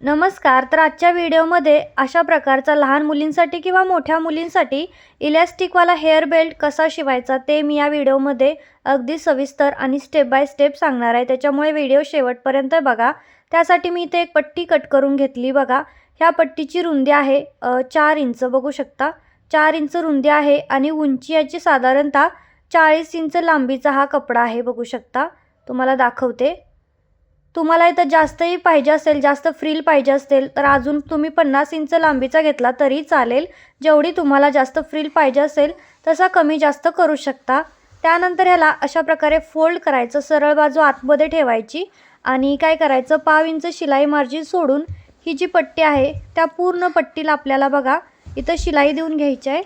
नमस्कार तर आजच्या व्हिडिओमध्ये अशा प्रकारचा लहान मुलींसाठी किंवा मोठ्या मुलींसाठी इलॅस्टिकवाला हेअर बेल्ट कसा शिवायचा ते मी या व्हिडिओमध्ये अगदी सविस्तर आणि स्टेप बाय स्टेप सांगणार आहे. त्याच्यामुळे व्हिडिओ शेवटपर्यंत बघा. त्यासाठी मी इथे एक पट्टी कट करून घेतली बघा. ह्या पट्टीची रुंदी आहे चार इंच बघू शकता. चार इंच रुंदी आहे आणि उंची याची साधारणतः चाळीस इंच लांबीचा हा कपडा आहे बघू शकता. तुम्हाला दाखवते. तुम्हाला इथं जास्तही पाहिजे असेल जास्त फ्रील पाहिजे असेल तर अजून तुम्ही पन्नास इंच लांबीचा घेतला तरी चालेल. जेवढी तुम्हाला जास्त फ्रील पाहिजे असेल तसा कमी जास्त करू शकता. त्यानंतर ह्याला अशा प्रकारे फोल्ड करायचं सरळ बाजू आतमध्ये ठेवायची आणि काय करायचं पाव इंच शिलाई मार्जिन सोडून ही जी पट्टी आहे त्या पूर्ण पट्टीला आपल्याला बघा इथं शिलाई देऊन घ्यायची आहे.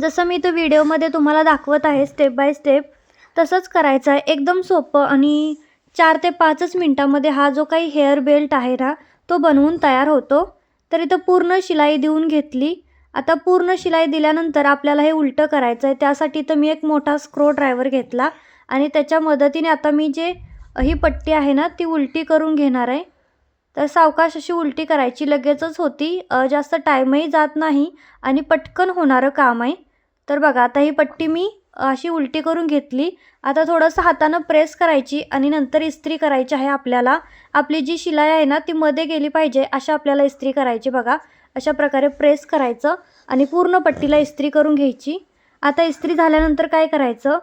जसं मी इथं व्हिडिओमध्ये तुम्हाला दाखवत आहे स्टेप बाय स्टेप तसंच करायचं आहे. एकदम सोपं आणि चार ते पाचच मिनटामध्ये हा जो काही हेअर बेल्ट आहे ना तो बनवून तयार होतो. तर इथं पूर्ण शिलाई देऊन घेतली. आता पूर्ण शिलाई दिल्यानंतर आपल्याला हे उलटं करायचं आहे. त्यासाठी तर मी एक मोठा स्क्रो ड्रायव्हर घेतला आणि त्याच्या मदतीने आता मी जे ही पट्टी आहे ना ती उलटी करून घेणार आहे. तर सावकाश अशी उलटी करायची लगेचच होती. जास्त टाईमही जात नाही आणि पटकन होणारं काम आहे. तर बघा आता ही पट्टी मी अशी उलटी करून घेतली. आता थोडंसं हातानं प्रेस करायची आणि नंतर इस्त्री करायची आहे आपल्याला. आपली जी शिलाई आहे ना ती मध्ये गेली पाहिजे. अशा आपल्याला इस्त्री करायची बघा. अशा प्रकारे प्रेस करायचं आणि पूर्ण पट्टीला इस्त्री करून घ्यायची. आता इस्त्री झाल्यानंतर काय करायचं?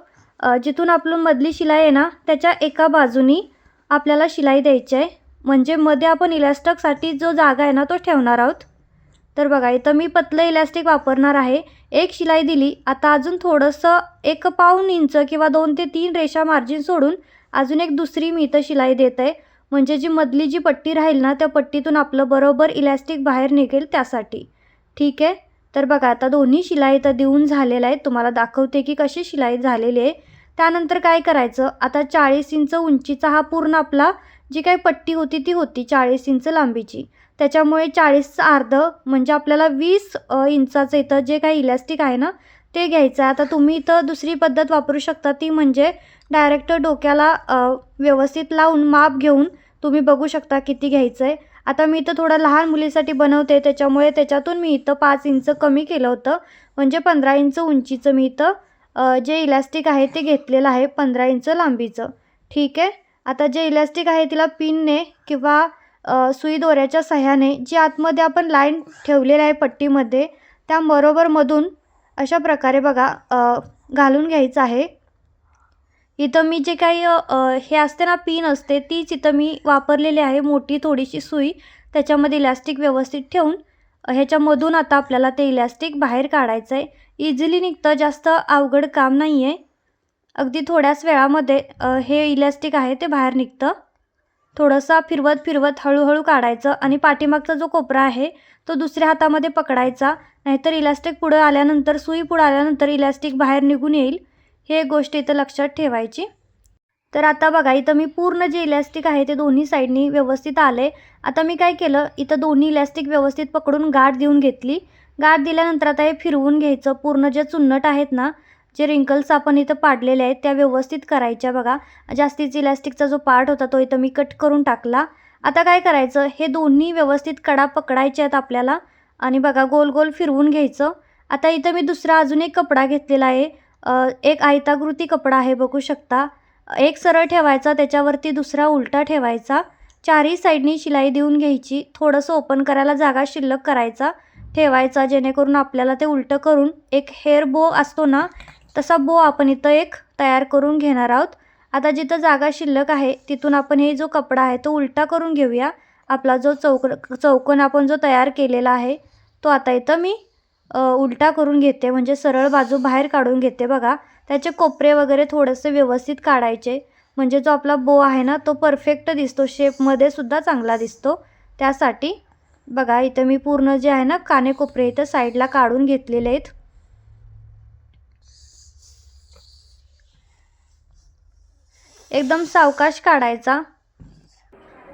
जिथून आपलं मधली शिलाई आहे ना त्याच्या एका बाजूनी आपल्याला शिलाई द्यायची आहे. म्हणजे मध्ये आपण इलॅस्टकसाठी जो जागा आहे ना तो ठेवणार आहोत. तर बघा इथं मी पतलं इलॅस्टिक वापरणार आहे. एक शिलाई दिली. आता अजून थोडंसं एक पाऊण इंच किंवा दोन ते तीन रेषा मार्जिन सोडून अजून एक दुसरी मी इथं शिलाई देत. आहे म्हणजे जी मधली जी पट्टी राहील ना त्या पट्टीतून आपलं बरोबर इलॅस्टिक बाहेर निघेल त्यासाठी. ठीक आहे? तर बघा आता दोन्ही शिलाई इथं देऊन झालेलं आहे तुम्हाला दाखवते की कशी शिलाई झालेली आहे. त्यानंतर काय करायचं? आता चाळीस इंच उंचीचा हा पूर्ण आपला जी काही पट्टी होती ती होती चाळीस इंच लांबीची. त्याच्यामुळे चाळीसचं अर्ध म्हणजे आपल्याला वीस इंचाचं इथं जे काही इलॅस्टिक आहे ना ते घ्यायचं आहे. आता तुम्ही इथं दुसरी पद्धत वापरू शकता ती म्हणजे डायरेक्ट डोक्याला व्यवस्थित लावून माप घेऊन तुम्ही बघू शकता किती घ्यायचं आहे आता मी इथं थोडं लहान मुलीसाठी बनवते त्याच्यामुळे त्याच्यातून मी इथं पाच इंच कमी केलं होतं. म्हणजे पंधरा इंच उंचीचं मी इथं जे इलॅस्टिक आहे ते घेतलेलं आहे पंधरा इंच लांबीचं. ठीक आहे? आता जे इलॅस्टिक आहे तिला पिनने किंवा सुई दोऱ्याच्या सहाय्याने जी आतमध्ये आपण लाईन ठेवलेली आहे पट्टीमध्ये त्या बरोबरमधून अशा प्रकारे बघा घालून घ्यायचं आहे. इथं मी जे काही हे असते ना पिन असते तीच इथं मी वापरलेली आहे मोठी थोडीशी सुई. त्याच्यामध्ये इलॅस्टिक व्यवस्थित ठेवून ह्याच्यामधून आता आपल्याला ते इलॅस्टिक बाहेर काढायचं आहे इझिली निघतं जास्त अवघड काम नाही आहे अगदी थोड्याच वेळामध्ये हे इलॅस्टिक आहे ते बाहेर निघतं. थोडंसं फिरवत फिरवत हळूहळू काढायचं आणि पाठीमागचा जो कोपरा आहे तो दुसऱ्या हातामध्ये पकडायचा. नाहीतर इलॅस्टिक पुढं आल्यानंतर सुई पुढं आल्यानंतर इलॅस्टिक बाहेर निघून येईल हे एक गोष्ट इथं लक्षात ठेवायची. तर आता बघा इथं मी पूर्ण जे इलॅस्टिक आहे ते दोन्ही साईडनी व्यवस्थित आले आता मी काय केलं इथं दोन्ही इलॅस्टिक व्यवस्थित पकडून गाठ देऊन घेतली. गाठ दिल्यानंतर आता हे फिरवून घ्यायचं. पूर्ण जे चुन्नट आहेत ना जे रिंकल्स आपण इथं पाडलेले आहेत त्या व्यवस्थित करायच्या बघा. जास्तीच इलॅस्टिकचा जो पार्ट होता तो इथं मी कट करून टाकला. आता काय करायचं? हे दोन्ही व्यवस्थित कडा पकडायचे आहेत आपल्याला. आणि बघा गोल गोल फिरवून घ्यायचं. आता इथं मी दुसरा अजून एक कपडा घेतलेला आहे. एक आयताकृती कपडा आहे बघू शकता. एक सरळ ठेवायचा त्याच्यावरती दुसरा उलटा ठेवायचा. चारही साईडनी शिलाई देऊन घ्यायची. थोडंसं ओपन करायला जागा शिल्लक करायचा. ठेवायचा जेणेकरून आपल्याला ते उलटं करून एक हेअर बो असतो ना तसा बो आपण इथं एक तयार करून घेणार आहोत. आता जिथं जागा शिल्लक आहे तिथून आपण हे जो कपडा आहे तो उलटा करून घेऊया. आपला जो चौक चौकोन आपण जो तयार केलेला आहे तो आता इथं मी उलटा करून घेते. म्हणजे सरळ बाजू बाहेर काढून घेते बघा. त्याचे कोपरे वगैरे थोडेसे व्यवस्थित काढायचे. म्हणजे जो आपला बो आहे ना तो परफेक्ट दिसतो. शेपमध्ये सुद्धा चांगला दिसतो. त्यासाठी बघा इथं मी पूर्ण जे आहे ना काने कोपरे इथं साईडला काढून घेतलेले आहेत. एकदम सावकाश काढायचा.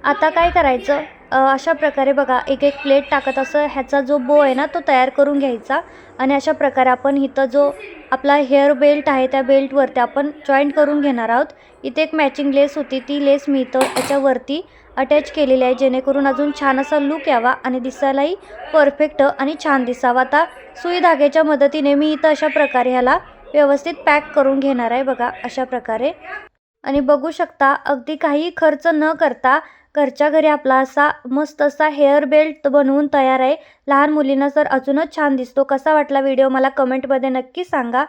आता काय करायचं? अशा प्रकारे बघा एक एक प्लेट टाकत असं ह्याचा जो बो आहे ना तो तयार करून घ्यायचा. आणि अशा प्रकारे आपण इथं जो आपला हेअर बेल्ट आहे त्या बेल्टवरती आपण जॉईंट करून घेणार आहोत. इथे एक मॅचिंग लेस होती. ती लेस मी इथं याच्यावरती अटॅच केलेली आहे जेणेकरून अजून छान असा लुक यावा आणि दिसायलाही परफेक्ट आणि छान दिसावा. आता सुई धाग्याच्या मदतीने मी इथं अशा प्रकारे ह्याला व्यवस्थित पॅक करून घेणार आहे बघा अशा प्रकारे. आणि बघू शकता अगदी काही खर्च न करता घरच्या घरी आपला असा मस्त असा हेअर बेल्ट बनवून तयार आहे. लहान मुलींना तर अजूनच छान दिसतो. कसा वाटला व्हिडिओ मला कमेंटमध्ये नक्की सांगा.